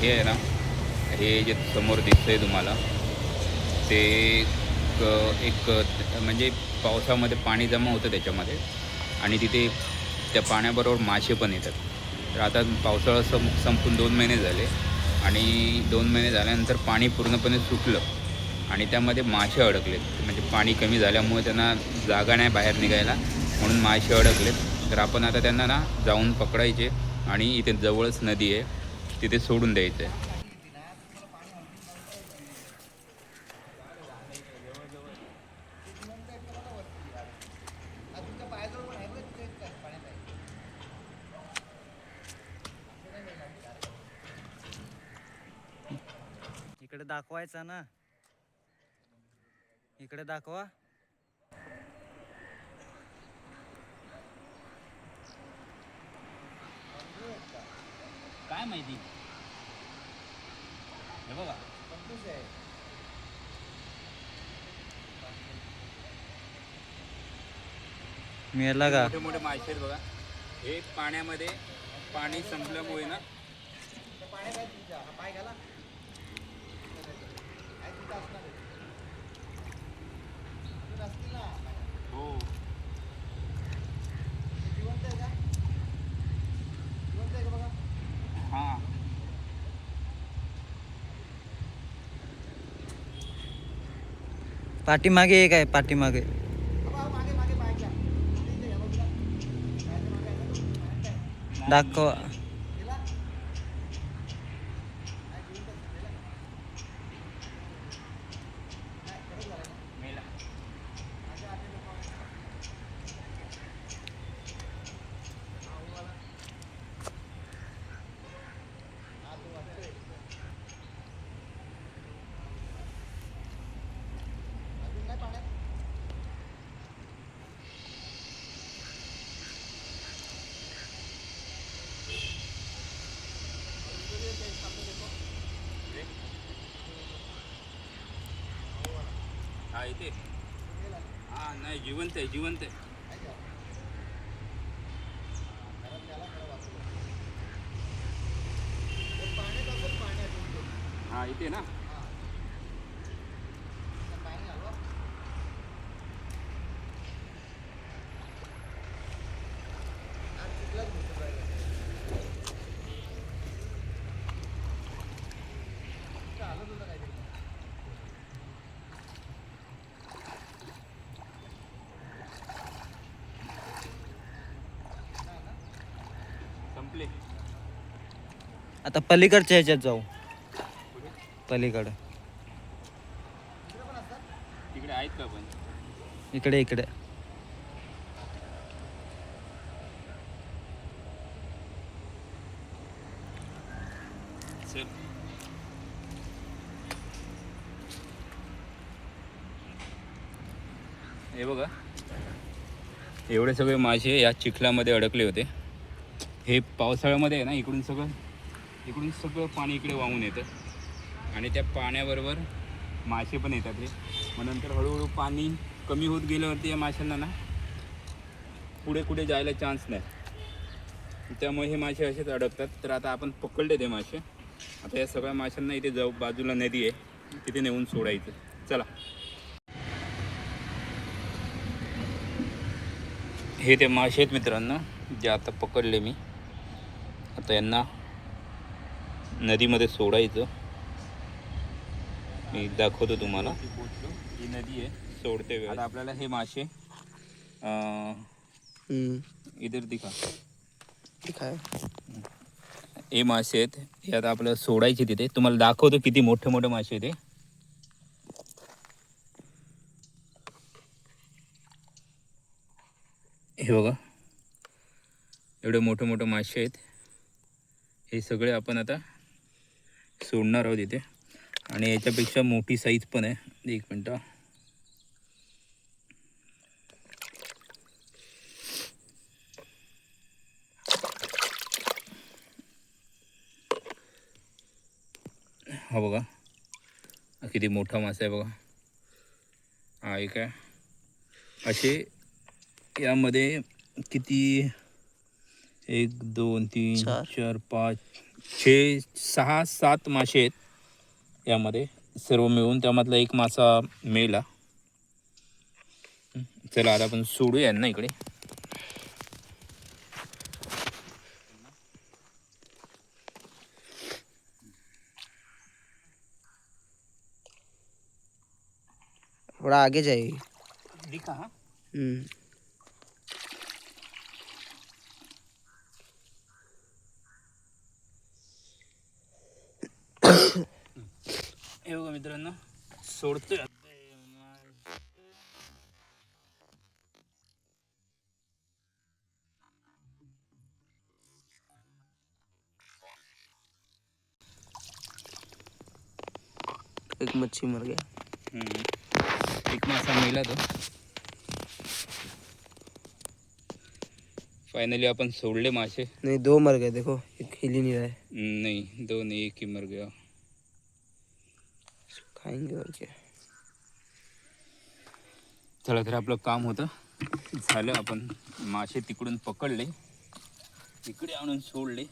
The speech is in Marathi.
हे आहे ना हे जे समोर दिसतंय तुम्हाला ते क- एक म्हणजे पावसामध्ये पाणी जमा होतं त्याच्यामध्ये आणि तिथे त्या पाण्याबरोबर मासे पण येतात. तर आता पावसाळा सं संपून दोन महिने झाले आणि दोन महिने झाल्यानंतर पाणी पूर्णपणे सुटलं आणि त्यामध्ये मासे अडकलेत. म्हणजे पाणी कमी झाल्यामुळे त्यांना जागा नाही बाहेर निघायला म्हणून मासे अडकलेत. तर आपण आता त्यांना ना जाऊन पकडायचे आणि इथे जवळच नदी आहे. तिथे सोडून द्यायचं आहे इकडे दाखवायचा ना. इकडे दाखवा. काय माहिती? हे बघा. मिळाला का? मोठे मोठे मासे आहेत बघा. हे पाण्यामध्ये पाणी संपल्यामुळे ना हो. हां पाठीमागे एक आहे पाठीमागे. दाखवा. ते. हा नाही जिवंत आहे जिवंत आहे. हा इथे ना. आता पलीकडच्या ह्याच्यात जाऊ. पलीकडं. तिकडे आहेत का पण? इकडे इकडे. हे बघा. एवढे सगळे मासे या चिखलामध्ये अडकले होते. हे पावसाळ्यामध्ये आहे ना इकडून सगळं? इकडून सगळं पाणी इकडे वाहून येतं. आणि त्या पाण्याबरोबर मासे पण येतात हे मग नंतर हळूहळू पाणी कमी होत गेल्यावरती या माशांना ना पुढे कुठे जायला चान्स नाही. त्यामुळे हे मासे असेच अडकतात. तर आता आपण पकडले ते मासे. आता या सगळ्या माशांना इथे जाऊ बाजूला नदी आहे. तिथे नेऊन सोडायचं. चला. हे ते मासे आहेत मित्रांनो जे आता पकडले मी. आता यांना नदीमध्ये सोडायचं. मी दाखवतो तुम्हाला. ही नदी आहे. सोडते वेळ. आता आपल्याला हे मासे अं, इधर दिखा. हे मासे आहेत. हे आता आपल्याला सोडायचे तिथे. तुम्हाला दाखवतो किती मोठे मोठे मासे आहेत हे. हे बघा. एवढे मोठे मोठे मासे आहेत. हे सगळे आपण आता सोडणार आहोत इथे. आणि याच्यापेक्षा मोठी साईज पण आहे. एक मिनटं हा. बघा. किती मोठा मासा आहे बघा. हा एक आहे. असे यामध्ये किती? एक दोन तीन चार. चार पाच छे सहा सात मासे आहेत यामध्ये. सर्व मिळून त्यामधला एक मासा मेला. चला आता आपण सोडूया यांना इकडे. थोड़ा आगे दिखा हा हे बघा मित्रांनो सोडतोय एक मच्छी मर गया। हम्म. एक मासा मेला तो। फायनली आपण सोडले मासे। नहीं दो मर गए देखो एक हिल ही नहीं रहा है। हम्म, नहीं एक ही मर गया। खाएंगे और क्या चला तर आपलं काम होतं. झालं आपण मासे तिकडून पकडले. तिकडे आणून सोडले.